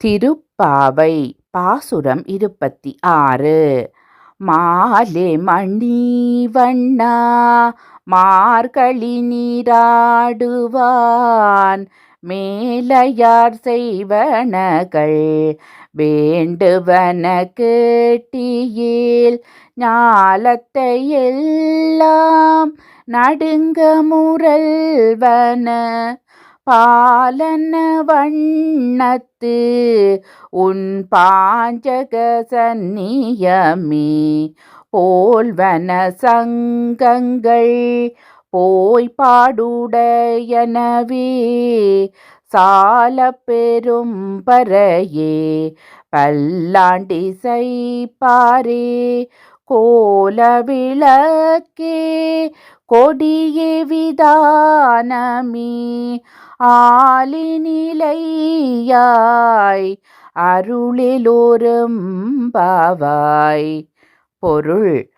திருப்பாவை பாசுரம் இருபத்தி ஆறு. மாலே மணி வண்ணா மார்களி நீராடுவான் மேலையார் செய்வனகள் வேண்டுவன கேட்டியில் ஞாலத்தை எல்லாம் நடுங்க முரல்வன பாலன வண்ணத்து உன் பாஞ்சக சந்நியமே. போல்வன சங்கங்கள் போய் பாடுடையனவே. சால பெரும் பறையே பல்லாண்டிசை பாரே கோல விளக்கே கொடியே விதானமே ஆலினிலையாய் அருளிலோரும் பாவாய். பொருள்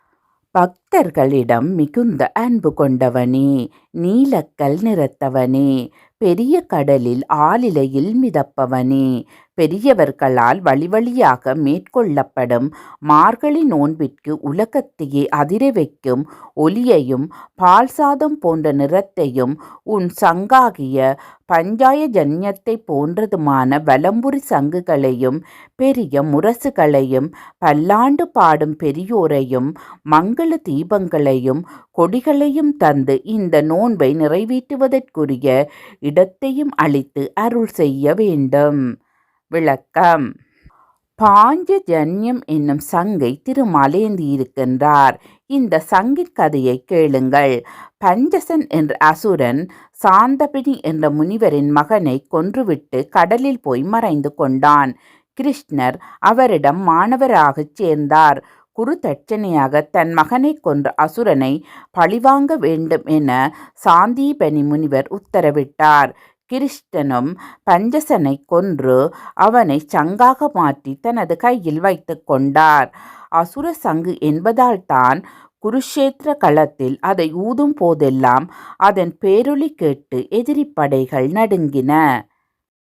பக்தர்களிடம் மிகுந்த அன்பு கொண்டவனே நீலக்கல் நிறத்தவனே பெரிய கடலில் ஆளிலையில் மிதப்பவனே பெரியவர்களால் வழிவழியாக மேற்கொள்ளப்படும் மார்கழி நோன்பிற்கு உலகத்தையே அதிர வைக்கும் ஒலியையும் பால் சாதம் போன்ற நிறத்தையும் உன் சங்காகிய பஞ்சாய ஜன்யத்தை போன்றதுமான வலம்புரி சங்குகளையும் பெரிய முரசுகளையும் பல்லாண்டு பாடும் பெரியோரையும் மங்கள தீபங்களையும் கொடிகளையும் தந்து இந்த நோன்பை நிறைவேற்றுவதற்குரிய இடத்தையும் அளித்து அருள் செய்ய வேண்டும். விளக்கம். பாஞ்சஜன்யம் என்னும் சங்கை திருமாலேந்தி இருக்கின்றார். இந்த சங்கின் கதையை கேளுங்கள். பஞ்சசன் என்ற அசுரன் சாந்தபினி என்ற முனிவரின் மகனை கொன்றுவிட்டு கடலில் போய் மறைந்து கொண்டான். கிருஷ்ணர் அவரிடம் மாணவராகச் சேர்ந்தார். குரு தட்சணையாக தன் மகனை கொன்ற அசுரனை பழிவாங்க வேண்டும் என சாந்தீபனி முனிவர் உத்தரவிட்டார். கிருஷ்ணனும் பஞ்சசனை கொன்று அவனை சங்காக மாற்றி தனது கையில் வைத்து கொண்டார். அசுர சங்கு என்பதால் தான் குருஷேத்திர களத்தில் அதை ஊதும் போதெல்லாம் அதன் பேரொளி கேட்டு எதிரிப்படைகள் நடுங்கின.